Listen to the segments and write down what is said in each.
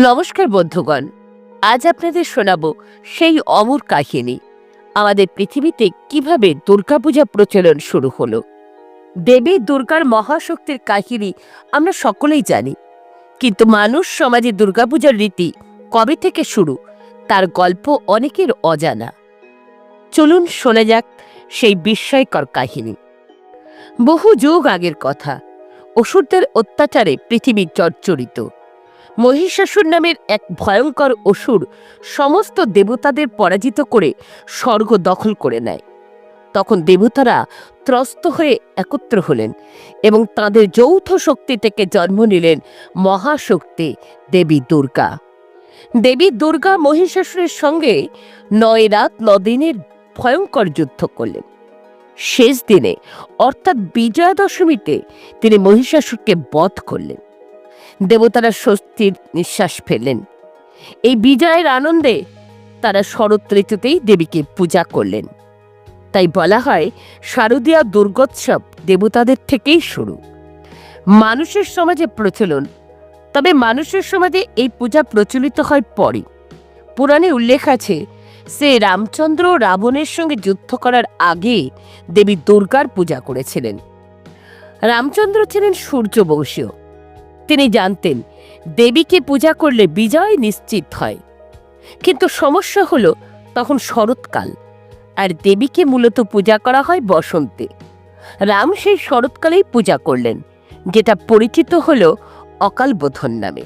নমস্কার বন্ধুগণ। আজ আপনাদের শোনাবো সেই অমর কাহিনী। আমাদের পৃথিবীতে কীভাবে দুর্গাপূজা প্রচলন শুরু হলো। দেবী দুর্গার মহাশক্তির কাহিনী আমরা সকলেই জানি। কিন্তু মানুষ সমাজে দুর্গাপূজার রীতি কবে থেকে শুরু, তার গল্প অনেকের অজানা। চলুন শোনা যাক সেই বিস্ময়কর কাহিনী। বহু যুগ আগের কথা, অসুরদের অত্যাচারে পৃথিবী জর্জরিত মহিষাসুর নামের এক ভয়ঙ্কর অসুর সমস্ত দেবতাদের পরাজিত করে স্বর্গ দখল করে নেয়। তখন দেবতারা ত্রস্ত হয়ে একত্র হলেন এবং তাদের যৌথ শক্তি থেকে জন্ম নিলেন মহাশক্তি দেবী দুর্গা। দেবী দুর্গা মহিষাসুরের সঙ্গে নয় রাত নদিনের ভয়ঙ্কর যুদ্ধ করলেন। শেষ দিনে, অর্থাৎ বিজয়া দশমীতে, তিনি মহিষাসুরকে বধ করলেন। দেবতারা স্বস্তির নিঃশ্বাস ফেললেন। এই বিজয়ের আনন্দে তারা শরৎ ঋতুতেই দেবীকে পূজা করলেন। তাই বলা হয়, শারদীয়া দুর্গোৎসব দেবতাদের থেকেই শুরু। মানুষের সমাজে প্রচলন, তবে মানুষের সমাজে এই পূজা প্রচলিত হয় পরে পুরাণে উল্লেখ আছে, সে রামচন্দ্র রাবণের সঙ্গে যুদ্ধ করার আগে দেবী দুর্গার পূজা করেছিলেন। রামচন্দ্র ছিলেন সূর্যবংশীয়। তিনি জানতেন, দেবীকে পূজা করলে বিজয় নিশ্চিত হয়। কিন্তু সমস্যা হলো, তখন শরৎকাল, আর দেবীকে মূলত পূজা করা হয় বসন্তে। রাম সেই শরৎকালেই পূজা করলেন, যেটা পরিচিত হল অকালবোধন নামে।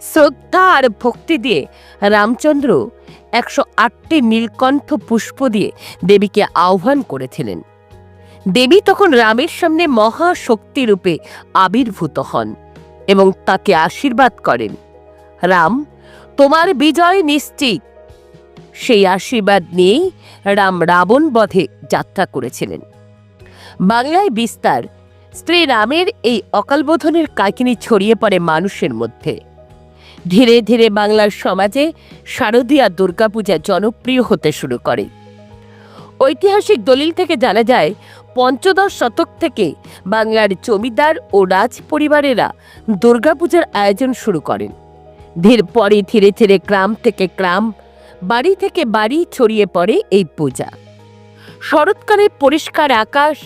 শ্রদ্ধা আর ভক্তি দিয়ে রামচন্দ্র একশো আটটি নীলকণ্ঠ পুষ্প দিয়ে দেবীকে আহ্বান করেছিলেন। দেবী তখন রামের সামনে মহাশক্তিরূপে আবির্ভূত হন। এবং তাকে আশীর্বাদ করেন। রাম, তোমার বিজয় নিশ্চিত। সেই আশীর্বাদ নিয়েই রাম রাবণ বধে যাত্রা করেছিলেন। বাংলায় বিস্তার, স্ত্রী রামের এই অকালবোধনের কাহিনী ছড়িয়ে পড়ে মানুষের মধ্যে। ধীরে ধীরে বাংলার সমাজে শারদীয়া দুর্গাপূজা জনপ্রিয় হতে শুরু করে। ঐতিহাসিক দলিল থেকে জানা যায় পঞ্চদশ শতক থেকে বাংলার জমিদার ও রাজ পরিবারেরা দুর্গাপূজার আয়োজন শুরু করেন। ধীর পরে ধীরে ধীরে গ্রাম থেকে গ্রাম, বাড়ি থেকে বাড়ি ছড়িয়ে পড়ে এই পূজা। শরৎকালে পরিষ্কার আকাশ,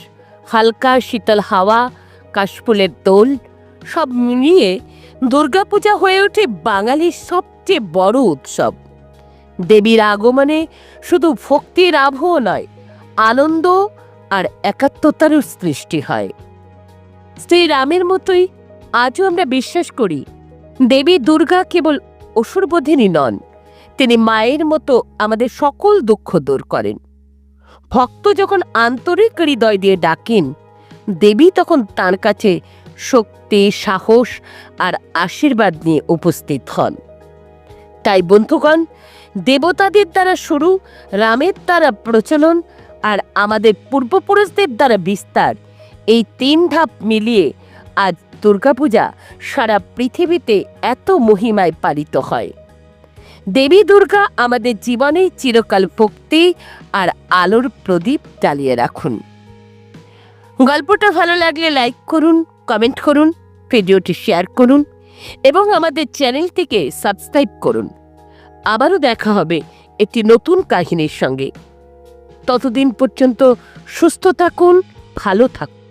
হালকা শীতল হাওয়া, কাশফুলের দোল, সব মিলিয়ে দুর্গাপূজা হয়ে ওঠে বাঙালির সবচেয়ে বড় উৎসব। দেবীর আগমনে শুধু ভক্তির আবহ নয়, আনন্দ আর একাত্মতারও সৃষ্টি হয়। শ্রী রামের মতোই আজও আমরা বিশ্বাস করি, দেবী দুর্গা কেবল অসুরবোধিনী নন, তিনি মায়ের মতো আমাদের সকল দুঃখ দূর করেন। ভক্ত যখন আন্তরিক হৃদয় দিয়ে ডাকেন, দেবী তখন তার কাছে শক্তি, সাহস আর আশীর্বাদ নিয়ে উপস্থিত হন। তাই বন্ধুগণ, দেবতাদের দ্বারা শুরু রামের দ্বারা প্রচলন আর আমাদের পূর্বপুরুষদের দ্বারা বিস্তার। এই তিন ধাপ মিলিয়ে আজ দুর্গাপূজা সারা পৃথিবীতে এত মহিমায় পালিত হয়। দেবী দুর্গা আমাদের জীবনে চিরকাল ভক্তি আর আলোর প্রদীপ জ্বালিয়ে রাখুন। গল্পটা ভালো লাগলে লাইক করুন, কমেন্ট করুন, ভিডিওটি শেয়ার করুন এবং আমাদের চ্যানেলটিকে সাবস্ক্রাইব করুন। আবারও দেখা হবে একটি নতুন কাহিনীর সঙ্গে। ততদিন পর্যন্ত সুস্থ থাকুন ভালো থাকুন।